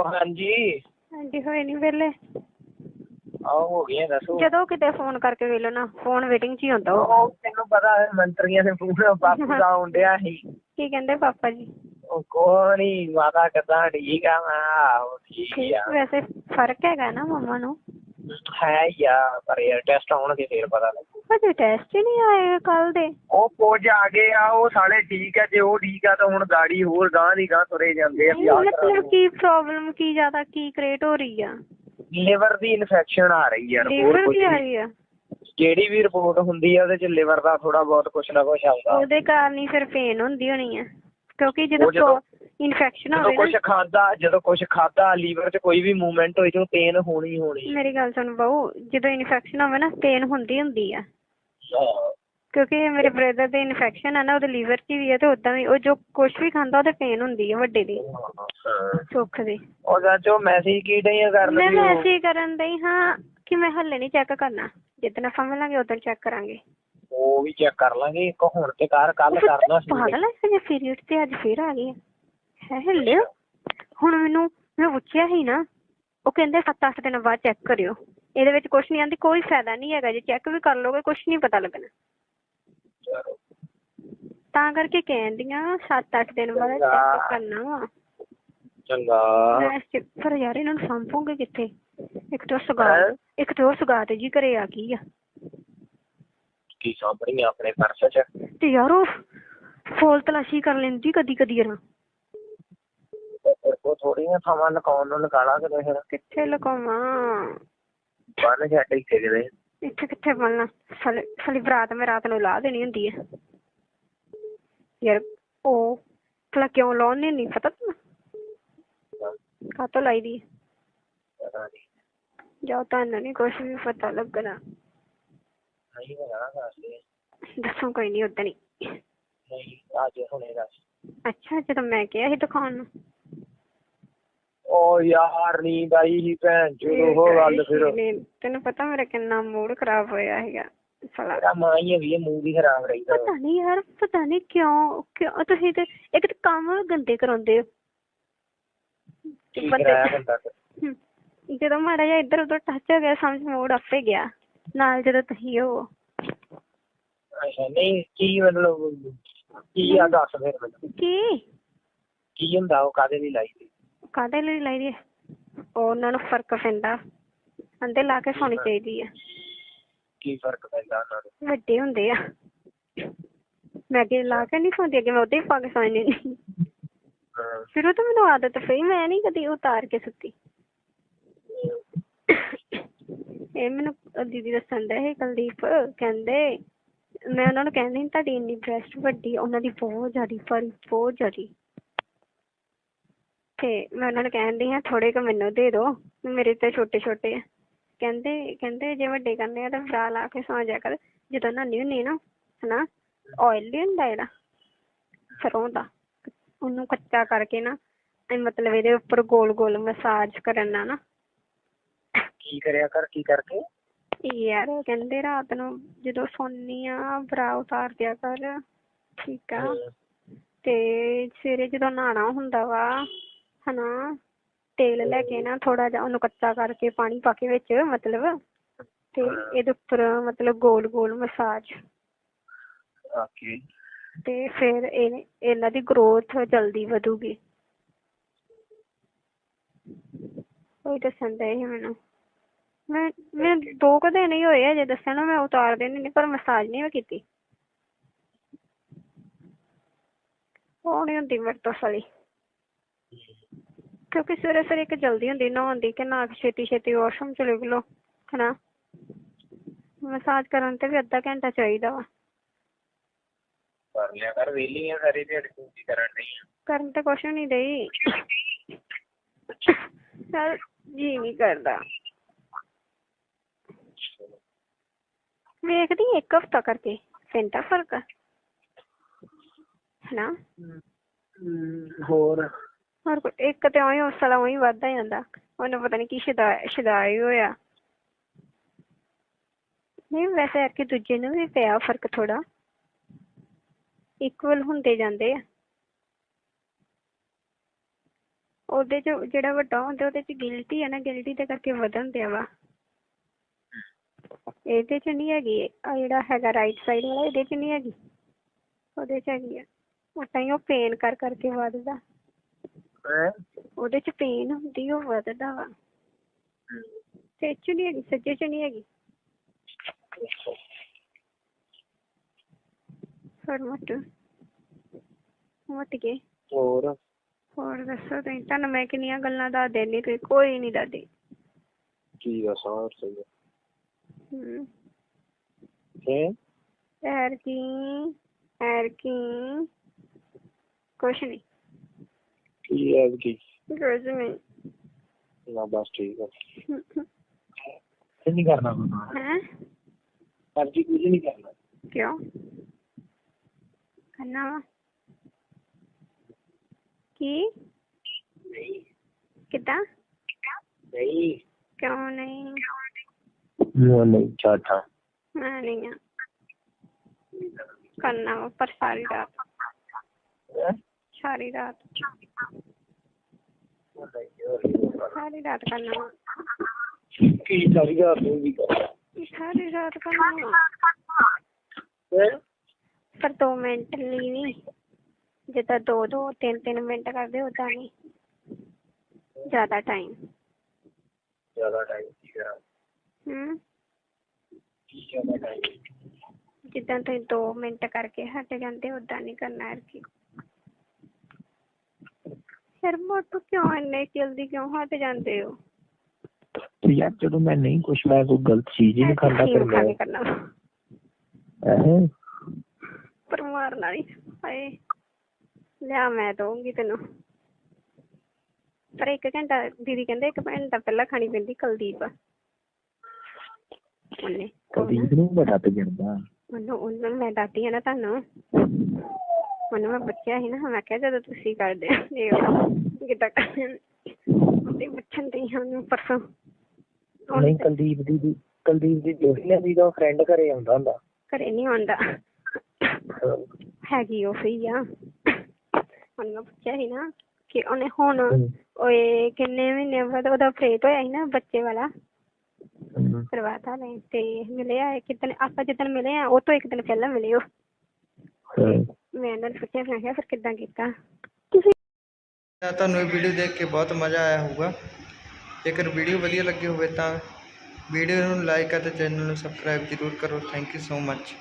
ਉਹ ਹਾਂਜੀ। ਹਾਂਜੀ ਹੋਏ ਨਹੀਂ ਵੇਲੇ ਆਹ ਹੋ ਗਏ ਦੱਸੋ। ਜਦੋਂ ਕਿਤੇ ਫੋਨ ਕਰਕੇ ਵੇਲੋ ਨਾ ਫੋਨ ਵੇਟਿੰਗ 'ਚ ਹੀ ਹੁੰਦਾ ਉਹ। ਉਹ ਤੈਨੂੰ ਪਤਾ ਹੈ ਮੰਤਰੀਆਂ ਦੇ ਪੂਰਾ ਬਾਪੂ ਦਾ ਆਉਂਦਿਆ ਸੀ। ਕੀ ਕਹਿੰਦੇ ਪਾਪਾ ਜੀ? ਉਹ ਕੋਈ ਨੀ ਮਾਤਾ ਕਿੱਦਾਂ ਠੀਕ ਆ? ਮੈਂ ਆਹੋ ਠੀਕ ਆ। ਵੈਸੇ ਫ਼ਰਕ ਹੈਗਾ ਨਾ ਮੰਮਾ ਨੂੰ। ਹੈ ਯਾਰ ਪਰ ਯਾਰ ਟੈਸਟ ਆਉਣਗੇ ਫੇਰ ਪਤਾ ਲੱਗੂ। ਅਜੇ ਟੈਸਟ ਹੀ ਨਹੀਂ ਆਏ ਕੱਲ ਦੇ? ਉਹ ਕੁਝ ਆ ਗਏ ਆ ਉਹ ਸਾਲੇ ਠੀਕ ਆ ਜੇ ਉਹ ਠੀਕ ਆ ਤਾਂ ਹੁਣ ਗਾੜੀ ਹੋਰ ਗਾਂ ਦੀ ਗਾਂ ਤੁਰੇ ਜਾਂਦੇ ਆ ਆਹ ਮਤਲਬ ਕੀ ਪ੍ਰੋਬਲਮ ਕੀ ਜ਼ਿਆਦਾ ਕੀ ਕ੍ਰੀਏਟ ਹੋ ਰਹੀ ਆ? ਲਿਵਰ ਦੀ ਇਨਫੈਕਸ਼ਨ ਆ ਰਹੀ ਯਾਰ ਹੋਰ ਲੀਵਰ ਕੁਝ ਦੀ ਆ ਨਹੀਂ। ਰਹੀ ਆ? ਜਿਹੜੀ ਵੀ ਰਿਪੋਰਟ ਹੁੰਦੀ ਆ ਉਹਦੇ ਚ ਲਿਵਰ ਦਾ ਥੋੜਾ ਬਹੁਤ ਕੁਛ ਨਾ ਕੁਛ ਆਉਂਦਾ। ਉਹਦੇ ਕਾਰਨ ਹੀ ਫਿਰ ਪੇਨ ਹੁੰਦੀ ਹੋਣੀ ਆ। ਕਿਉਂਕਿ ਉਹ ਜਦੋਂ ਜਦੋਂ- ਇਨਫੈਕਸ਼ਨ ਜਦੋਂ ਹੋਵੇ ਕੁਛ ਨਾ ਖਾਦਾ ਜਦੋਂ ਕੁਛ ਖਾਦਾ ਲੀਵਰ 'ਚ ਕੋਈ ਵੀ ਮੂਵਮੈਂਟ ਹੋਈ ਤੇ ਪੇਨ ਹੋਣੀ ਹੀ ਹੋਣੀ। ਮੇਰੀ ਗੱਲ ਸੁਣ ਬਾਊ ਜਦੋਂ ਇਨਫੈਕਸ਼ਨ ਹੋਵੇ ਨਾ ਪੇਨ ਹੁੰਦੀ ਹੁੰਦੀ ਆ। ਕਿਉਂਕਿ ਮੇਰੇ ਬ੍ਰਦਰ ਦੇ ਇਨਫੈਕਸ਼ਨ ਆ ਨਾ ਉਹਦੇ ਲੀਵਰ 'ਚ ਵੀ ਆ ਤੇ ਉਦਾਂ ਵੀ ਉਹ ਜੋ ਕੁਝ ਵੀ ਖਾਂਦਾ ਉਹਦੇ ਪੇਨ ਹੁੰਦੀ ਆ ਵੱਡੇ ਦੀ। ਸੁੱਖ ਦੀ। ਉਹ ਚਾਚੋ ਮੈਸੇਜ ਕੀ ਕਰਨ ਮੈਂ ਦਈ ਹਾਂ ਕਿ ਮੈਂ ਹੱਲੇ ਨਹੀਂ ਚੈੱਕ ਕਰਨਾ ਜਿੱਦਣ ਸਮਝਾਂਗੇ ਉਦੋਂ ਚੈੱਕ ਕਰਾਂਗੇ। ਉਹ ਵੀ ਚੈੱਕ ਕਰ ਲਾਂਗੇ ਇੱਕ ਹੁਣ ਤੇ ਕਰ ਕੱਲ ਕਰਨਾ ਸੀ। ਪਾਗਲ ਹੈ ਜੇ ਪੀਰੀਅਡ ਤੇ ਅੱਜ ਫੇਰ ਆ ਗਈ ਹੈ ਹੈ ਹੱਲੇ? ਹੁਣ ਮੈਨੂੰ ਮੈਂ ਪੁੱਛਿਆ ਸੀ ਨਾ ਉਹ ਕਹਿੰਦੇ 7-8 ਦਿਨ ਬਾਅਦ ਚੈੱਕ ਕਰਿਓ। ਇਹਦੇ ਵਿੱਚ ਕੁਝ ਨਹੀਂ ਆਂਦੀ ਕੋਈ ਫਾਇਦਾ ਨਹੀਂ ਹੈਗਾ ਜੇ ਚੈੱਕ ਵੀ ਕਰ ਲੋਗੇ ਕੁਝ ਨਹੀਂ ਪਤਾ ਲੱਗਣਾ। ਚਲੋ। ਤਾਂ ਕਰਕੇ ਕਹਿੰਦੀਆਂ 7-8 ਦਿਨ ਬਾਅਦ। ਚੈੱਕ ਕਰਨਾ ਵਾ। ਚੰਗਾ। ਪਰ ਯਾਰ ਇਹਨਾਂ ਨੂੰ ਸੰਭੋਗੇ ਕਿੱਥੇ? ਇੱਕ ਤਾਂ ਸੁਗਾਤ ਹੈਂ? ਇੱਕ ਤਾਂ ਸੁਗਾਤ ਜੀ ਘਰੇ ਆ ਗਈ ਆ। ਕੀ ਸਾਂਭਣੀ ਆਪਣੇ ਪਰਸ 'ਚ? ਤੇ ਯਾਰ ਉਹ ਫੋਲ ਤਲਾਸ਼ੀ ਕਰ ਲੈਂਦੀ ਕਦੀ ਕਦੀ ਯਾਰ ਉਹ ਥੋੜੀਆਂ ਥਾਵਾਂ ਲਕਾਉਣ ਨੂੰ ਲਗਾਣਾ ਕਿਤੇ ਫਿਰ। ਕਿੱਥੇ ਲਗਾਵਾਂ ਬੰਨ ਛੱਡ ਇੱਥੇ ਕਿਤੇ। ਇੱਥੇ ਕਿੱਥੇ ਬਣਨਾ? ਸਾਲੇ ਸਾਲੀ ਬਰਾਤ ਮੈਂ ਰਾਤ ਨੂੰ ਲਾ ਦੇਣੀ ਹੁੰਦੀ ਹੈ ਯਾਰ ਉਹ ਭਲਾ ਕਿਉਂ ਲਾਉਣੀ ਨਹੀਂ ਪਤਾ ਤੈਨੂੰ? ਕਾਤੋਂ ਲਾਈ ਦੀ? ਪਤਾ ਨੀ। ਜਾਂ ਤੁਹਾਨੂੰ ਨਹੀਂ ਕੁਛ ਵੀ ਪਤਾ ਲੱਗਣਾ। ਨਹੀਂ ਹੋਣਾ ਦੱਸ ਦੱਸੋ ਕੋਈ ਨਹੀਂ ਉਦਾਂ ਨਹੀਂ ਨਹੀਂ ਅੱਜ ਹੁਣੇ ਦੱਸ। ਅੱਛਾ ਜਦੋਂ ਮੈਂ ਕਿਹਾ ਸੀ ਦਿਖਾਉਣ ਨੂੰ। ਉਹ ਯਾਰ ਨੀਂਦ ਆਈ ਸੀ ਭੈਣ ਚੋਦ ਉਹ ਗੱਲ ਫਿਰ। ਤੈਨੂੰ ਪਤਾ ਮੇਰਾ ਕਿੰਨਾ ਮੂਡ ਖਰਾਬ ਹੋਇਆ ਹੈਗਾ ਸਾਲਾ। ਮੇਰਾ ਮਾਂ ਹੀ ਵੀ ਮੂੰਹ ਦੀ ਖਰਾਬ ਰਹੀਦਾ। ਪਤਾ ਨਹੀਂ ਯਾਰ ਪਤਾ ਨਹੀਂ ਕਿਉਂ ਕਿਉਂ ਤੁਸੀਂ ਤੇ ਇੱਕ ਤਾਂ ਕੰਮ ਗੰਦੇ ਕਰਾਉਂਦੇ ਹੋ। ਕੀ ਬੰਦੇ- ਕਰਾਇਆ ਬੰਦਾ ਫਿਰ? ਹਮ, ਜਦੋਂ ਮਾੜਾ ਜਿਹਾ ਇੱਧਰ ਉੱਧਰ ਟੱਚ ਹੋ ਗਿਆ ਸਮਝ ਮੂਡ ਆਪੇ ਗਿਆ ਨਾਲ ਜਦੋਂ ਤੁਸੀਂ ਹੋ। ਅੱਛਾ ਨਹੀਂ ਕੀ ਮਤਲਬ ਕੀ ਆ ਦੱਸ ਫਿਰ ਮੈਨੂੰ। ਕੀ? ਕੀ ਹੁੰਦਾ ਉਹ ਕਾਦੇ ਲਈ ਲਾਈ ਸੀ? ਕਾਹਦੇ ਲਈ ਲਾਈ ਦੀ ਹੈ? ਉਹ ਉਹਨਾਂ ਨੂੰ ਫ਼ਰਕ ਪੈਂਦਾ। ਅੰਦੇ ਲਾ ਕੇ ਸੌਣੀ ਚਾਹੀਦੀ ਹੈ ਕੀ ਫ਼ਰਕ ਪੈਂਦਾ ਉਹਨਾਂ ਨੂੰ? ਵੱਡੇ ਹੁੰਦੇ ਆ। ਮੈਂ ਅੱਗੇ ਲਾ ਕੇ ਨਹੀਂ ਸੌਂਦੀ ਅੱਗੇ ਮੈਂ ਉਹਦੇ ਹੀ ਪਾ ਕੇ ਸੌਂਦੀ ਨਹੀਂ ਹਾਂ। ਉਹ ਤਾਂ ਮੈਨੂੰ ਆਦਤ ਪਈ ਮੈਂ ਨਹੀਂ ਕਦੀ ਉਤਾਰ ਕੇ ਸੁੱਤੀ। ਇਹ ਮੈਨੂੰ ਉਹ ਦੀਦੀ ਦੱਸਣ ਦੇ ਹੈ ਕੁਲਦੀਪ ਕਹਿੰਦੇ ਮੈਂ ਉਹਨਾਂ ਨੂੰ ਕਹਿੰਦੀ ਤੁਹਾਡੀ ਇੰਨੀ ਬ੍ਰੈਸਟ ਵੱਡੀ ਆ, ਉਹਨਾਂ ਦੀ ਬਹੁਤ ਜ਼ਿਆਦੀ ਬਹੁਤ ਜ਼ਿਆਦੀ। ਤੇ ਮੈਂ ਉਹਨਾਂ ਨੂੰ ਕਹਿੰਦੀ ਹਾਂ ਥੋੜੇ ਕੁ ਮੈਨੂੰ ਦੇ ਦਿਓ ਮੇਰੇ ਤੇ ਛੋਟੇ ਛੋਟੇ ਆ। ਕਹਿੰਦੇ ਕਹਿੰਦੇ ਜੇ ਵੱਡੇ ਕਰਨੇ ਆ ਤਾਂ ਫਰਾ ਲਾ ਕੇ ਸੌਂ ਜਾ ਕਰ। ਜਦੋਂ ਨਹਾਉਂਦੀ ਹੁੰਦੀ ਨਾ ਹਨਾ ਆਇਲ ਨਹੀਂ ਹੁੰਦਾ ਜਿਹੜਾ ਸਰੋਂ ਦਾ ਉਹਨੂੰ ਕੱਚਾ ਕਰਕੇ ਨਾ ਇਹ ਮਤਲਬ ਇਹਦੇ ਉੱਪਰ ਗੋਲ ਗੋਲ ਮਸਾਜ ਕਰਨ ਨਾਲ ਨਾ। ਕੀ ਕਰਿਆ ਕਰ ਕੀ ਕਰਕੇ? ਯਾਰ ਕਹਿੰਦੇ ਰਾਤ ਨੂੰ ਜਦੋਂ ਸੌਂਦੀ ਆ ਬਰਾ ਉਤਾਰ ਦਿਆ ਕਰ ਠੀਕ ਆ। ਤੇ ਸਵੇਰੇ ਜਦੋਂ ਨਹਾਣਾ ਹੁੰਦਾ ਵਾ ਹਨਾ ਤੇਲ ਲੈ ਕੇ ਨਾ ਥੋੜਾ ਜਿਹਾ ਉਹਨੂੰ ਕੱਚਾ ਕਰਕੇ ਪਾਣੀ ਪਾ ਕੇ ਵਿੱਚ ਮਤਲਬ ਤੇ ਇਹਦੇ ਉੱਪਰ ਮਤਲਬ ਗੋਲ ਗੋਲ ਮਸਾਜ। ਓਕੇ ਤੇ ਫਿਰ ਇਹ ਇਹਨਾਂ ਦੀ ਗਰੋਥ ਜਲਦੀ ਵਧੂਗੀ। ਉਹ ਦੱਸਣ ਦੇ ਸੀ ਮੈਨੂੰ। ਮੈਂ ਮੈਂ ਦੋ ਕੁ ਦਿਨ ਹੀ ਹੋਏ ਆ ਜੇ ਦੱਸਿਆ ਨਾ ਮੈਂ ਉਤਾਰ ਦੇਣੀ ਨਹੀਂ ਪਰ ਮਸਾਜ ਨਹੀਂ ਮੈਂ ਕੀਤੀ। ਉਹ ਨਹੀਂ ਹੁੰਦੀ ਮੇਰੇ ਤੋਂ ਸਾਲੀ। ਕਿਉਂਕਿ ਸਵੇਰੇ ਸਵੇਰੇ ਇੱਕ ਜਲਦੀ ਹੁੰਦੀ ਨਹਾਉਣ ਦੀ ਕਿ ਨਾ ਛੇਤੀ ਛੇਤੀ ਵਾਸ਼ਰੂਮ ਚਲੇ ਗਲੋ ਹਨਾ? ਮਸਾਜ ਕਰਨ ਤੇ ਵੀ ਅੱਧਾ ਘੰਟਾ ਚਾਹੀਦਾ ਵਾ। ਕਰ ਲਿਆ ਕਰ ਵੇਲੀ ਆ ਸਾਰੀ ਦਿਹਾੜੀ ਤੂੰ ਕੀ ਕਰਨ ਨਹੀਂ ਆ। ਕਰਨ ਤੇ ਕੁਛ ਨਹੀਂ ਦਈ ਚੱਲ ਜੀ ਨਹੀਂ ਕਰਦਾ। ਵੇਖਦੀ ਇੱਕ ਹਫਤਾ ਕਰਕੇ ਪੈਂਦਾ ਫ਼ਰਕ ਹਨਾ? ਹੋਰ? ਹੋਰ ਕੋਈ, ਇੱਕ ਤੇ ਉਹੀ ਉਸ ਉਹੀ ਵੱਧਦਾ ਜਾਂਦਾ। ਉਹਨੂੰ ਪਤਾ ਨਹੀਂ ਕੀ ਸ਼ਿਦਾ, ਸ਼ਿਦਾਈ ਹੋਇਆ। ਨਹੀਂ, ਵੈਸੇ ਕਿ ਦੂਜੇ ਨੂੰ ਵੀ ਪਿਆ ਫ਼ਰਕ ਥੋੜਾ ਇਕੁਅਲ ਹੁੰਦੇ ਜਾਂਦੇ ਆ। ਉਹਦੇ ਚ ਜਿਹੜਾ ਵੱਡਾ ਹੁੰਦਾ, ਉਹਦੇ ਚ ਗਿਲਟੀ ਹੈ ਨਾ ਗਿਲਟੀ ਦੇ ਕਰਕੇ ਵਧਣ ਦਿਆ ਵਾ। ਇਹਦੇ ਚ ਨਹੀਂ ਹੈਗੀ ਆ ਜਿਹੜਾ ਹੈਗਾ ਰਾਈਟ ਸਾਈਡ ਵਾਲਾ, ਇਹਦੇ ਚ ਨਹੀਂ ਹੈਗੀ। ਉਹਦੇ ਚ ਹੈਗੀ ਆ। ਉਹ ਹੀ ਉਹ ਪੇਨ ਕਰ ਕਰਕੇ ਵੱਧਦਾ। ਹੈ? ਉਹਦੇ ਚ ਪੇਨ ਹੁੰਦੀ ਉਹ ਵੱਧਦਾ ਵਾ। ਤੇ ਇਹ ਚ ਨਹੀਂ ਹੈਗੀ ਸੱਜੇ ਚ ਨਹੀਂ ਹੈਗੀ? ਫਿਰ ਮਟ ਮਟ ਕੇ। ਹੋਰ? ਹੋਰ ਦੱਸੋ ਤੁਸੀਂ? ਤੁਹਾਨੂੰ ਮੈਂ ਕਿੰਨੀਆਂ ਗੱਲਾਂ ਦੱਸ ਦੇਣੀ ਤੁਸੀਂ ਕੋਈ ਨਹੀਂ ਦੱਸਦੇ। ਕੀ ਦੱਸਾਂ ਹੋਰ ਸਹੀ ਹਮ ਹੈ। ਐਰ ਕੀ ਐਰ ਕੀ ਕੁਛ ਨਹੀਂ ਕੀ ਹੈ ਕੀ ਕੁਛ ਨਹੀਂ ਨਾ ਬਸ ਠੀਕ ਹੈ ਕੁਝ ਨਹੀਂ ਕਰਨਾ ਹੈ ਪਰ ਜੀ ਕੁਝ ਨਹੀਂ ਕਰਨਾ ਕਿਉਂ ਕਰਨਾ ਵਾ ਕੀ ਨਹੀਂ ਕਿੱਦਾਂ ਨਹੀਂ ਕਿਉਂ ਨਹੀਂ ਮੈਂ ਨਹੀਂ ਚਾਹਤਾ ਮੈਂ ਨਹੀਂ ਆ ਕਰਨਾ ਵਾ ਪਰ ਸਾਰੀ ਰਾਤ। ਸਾਰੀ ਰਾਤ ਕਰਨਾ। ਕੀ ਸਾਰੀ ਰਾਤ ਨੂੰ ਵੀ ਕਰਨਾ ਸਾਰੀ ਰਾਤ ਕਰਨਾ। ਵਾ ਹੈ? ਪਰ ਦੋ ਮਿੰਟ ਲਈ ਨਹੀਂ ਜਿੱਦਾਂ ਦੋ ਦੋ ਤਿੰਨ ਤਿੰਨ ਮਿੰਟ ਕਰਦੇ ਉਦਾਂ ਨਹੀਂ ਜ਼ਿਆਦਾ ਟਾਈਮ ਜ਼ਿਆਦਾ ਟਾਈਮ ਕੀ ਕਰਾਂ ਹਮ ਕੀ ਜ਼ਿਆਦਾ ਟਾਈਮ ਜਿੱਦਾਂ ਤੁਸੀਂ ਦੋ ਮਿੰਟ ਕਰਕੇ ਹਟ ਜਾਂਦੇ ਉਦਾਂ ਨਹੀਂ ਕਰਨਾ ਯਾਰ ਕੀ ਫਿਰ ਮੋਟੂ ਕਿਉਂ ਇੰਨੇ ਜਲਦੀ ਕਿਉਂ ਹਟ ਜਾਂਦੇ ਹੋ? ਤੇ ਯਾਰ ਜਦੋਂ ਮੈਂ ਨਹੀਂ ਕੁਛ ਮੈਂ ਕੋਈ ਗਲਤ ਚੀਜ਼ ਹੀ ਨਹੀਂ ਕਰਦਾ ਫਿਰ ਮੈਂ ਕੇ ਕਰਨਾ। ਵਾ। ਹੈ? ਪਰ ਮਾਰਨਾ ਨਹੀਂ ਹਾਏ। ਲਿਆ ਮੈਂ ਦਊਂਗੀ ਤੈਨੂੰ। ਪਰ ਇੱਕ ਘੰਟਾ ਦੀਦੀ ਕਹਿੰਦੇ ਇੱਕ ਘੰਟਾ ਪਹਿਲਾਂ ਖਾਣੀ ਪੈਂਦੀ ਕੁਲਦੀਪ। ਉਹਨੇ ਕਦੀਪ ਨੂੰ ਬੜਾ ਤੇ ਜਾਂਦਾ ਉਹਨੂੰ ਉਹਨੂੰ ਮੈਂ ਦੱਸਦੀ ਆ ਨਾ ਤੁਹਾਨੂੰ। ਉਹਨੂੰ ਮੈਂ ਪੁੱਛਿਆ ਸੀ ਨਾ ਮੈਂ ਕਿਹਾ ਜਦੋਂ ਤੁਸੀਂ ਕਰਦੇ ਆ ਇਹ ਕਿੱਦਾਂ ਕਰਦੇ ਪੁੱਛਣ ਦੀ ਉਹਨੂੰ ਪਰਸੋਂ। ਨਹੀਂ ਕੁਲਦੀਪ ਦੀ ਦੀ ਕੁਲਦੀਪ ਦੀ ਦੋਸਤ ਦੀ ਦਾ ਫਰੈਂਡ ਘਰੇ ਆਉਂਦਾ ਹੁੰਦਾ। ਘਰੇ ਨਹੀਂ ਆਉਂਦਾ। ਹੈਗੀ ਉਹ ਸਹੀ ਆ। ਮੈਂ ਪੁੱਛਿਆ ਸੀ ਨਾ ਕਿ ਉਹਨੇ ਹੁਣ ਓਏ ਕਿੰਨੇ ਮਹੀਨੇ ਬਾਅਦ ਉਹਦਾ ਆਪਰੇਟ ਹੋਇਆ ਸੀ ਨਾ ਬੱਚੇ ਵਾਲਾ। ਕਰਵਾਤਾ ਨੇ ਤੇ ਮਿਲਿਆ ਕਿਤਨੇ ਆਪਾਂ ਜਿੱਦਣ ਮਿਲੇ ਆ ਉਹ ਤੋਂ ਇੱਕ ਦਿਨ ਪਹਿਲਾਂ ਮਿਲੇ ਉਹ। ਮੈਂ ਇਹਨਾਂ ਨੂੰ ਪੁੱਛਿਆ ਮੈਂ ਕਿਹਾ ਫਿਰ ਕਿੱਦਾਂ ਕੀਤਾ? ਤਾਂ ਤੁਹਾਨੂੰ ਇਹ ਵੀਡੀਓ ਦੇਖ ਕੇ ਬਹੁਤ ਮਜ਼ਾ ਆਇਆ ਹੋਊਗਾ। ਜੇਕਰ ਵੀਡੀਓ ਵਧੀਆ ਲੱਗੀ ਹੋਵੇ ਤਾਂ ਵੀਡੀਓ ਨੂੰ ਲਾਈਕ ਅਤੇ ਚੈਨਲ ਨੂੰ ਸਬਸਕ੍ਰਾਈਬ ਜ਼ਰੂਰ ਕਰੋ। Thank you so much